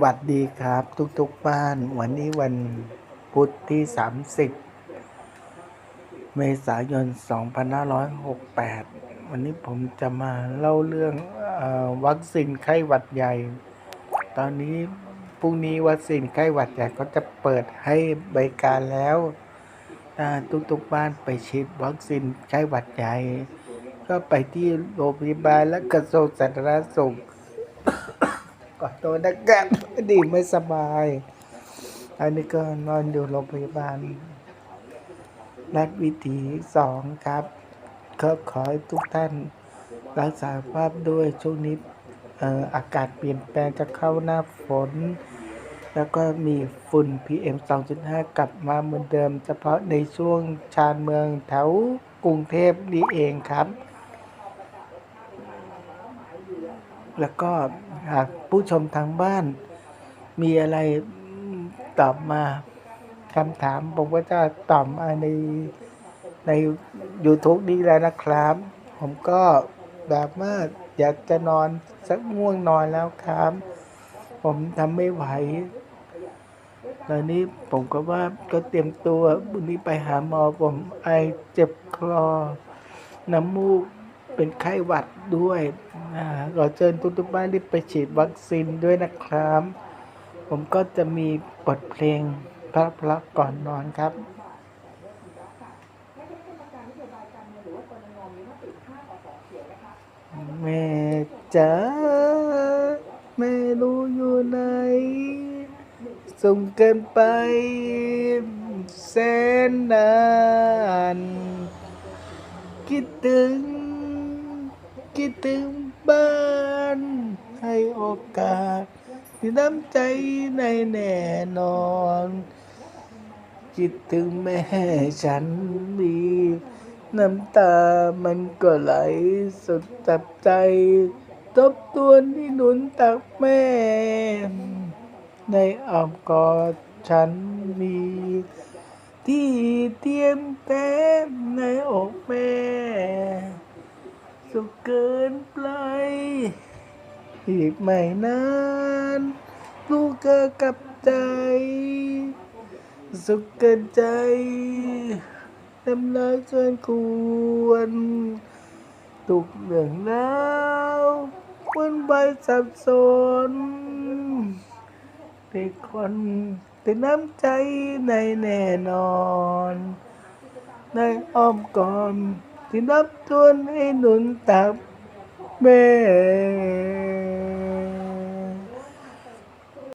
สวัสดีครับทุกๆบ้าน วันนี้วันพุธที่ 30 เมษายน 2568 วันนี้ผมจะมาเล่าเรื่องอวัคซีนไข้หวัดใหญ่ ตอนนี้พรุ่งนี้วัคซีนไข้หวัดใหญ่ก็จะเปิดให้บริการแล้วทุกๆบ้านไปฉีดวัคซีนไข้หวัดใหญ่ ก็ไปที่โรงพยาบาลและกระทรวงสาธารณสุข ก่อนโดนอากาศไม่ดีไม่สบาย อันนี้ก็นอนอยู่โรงพยาบาลรัฐวิถีสองครับก็ขอให้ทุกท่าน รักษาภาพด้วยช่วงนี้อ่ออากาศเปลี่ยนแปลงจะเข้าหน้าฝน แล้วก็มีฝุ่น PM 2.5 กลับมาเหมือนเดิม เฉพาะในช่วงชานเมืองแถวกรุงเทพนี้เองครับ แล้วก็หากผู้ชมทางบ้าน มีอะไรตอบมาคำถาม ผมก็จะตอบมาในใน YouTube นี้แล้วนะครับ ผมก็แบบว่าอยากจะนอนสักง่วงนอนแล้วครับ ผมทำไม่ไหวตอนนี้ผมก็ว่าก็เตรียมตัววันนี้ไปหาหมอผมไอเจ็บคลอน้ำมูก เป็นไข้หวัดด้วยขอเชิญทุกๆบ้านรีบไปฉีดวัคซีนด้วยนะครับ ผมก็จะมีบทเพลงพระพระก่อนนอนครับแม่จ๋าแม่รู้อยู่ไหน ส่งเกินไปแสนนาน คิดถึง คิดถึงบ้านให้โอกาสที่น้ำใจในแน่นอน คิดถึงแม่ฉันมี น้ำตามันก็ไหลสุดจับใจ ทบทวนที่หนุนตักแม่ ในอ้อมกอดฉันมี ที่เทียมแต้มในอกแม่ สุเกินไปอีกไม่นานลูกก็กลับใจ สุขเกินใจทำลายเกินควรทุกเรื่องราววนไปสับสนเป็นคนแต่น้ำใจในแน่นอน ในอ้อมกอม ที่รับทวนให้หนุนตับแม่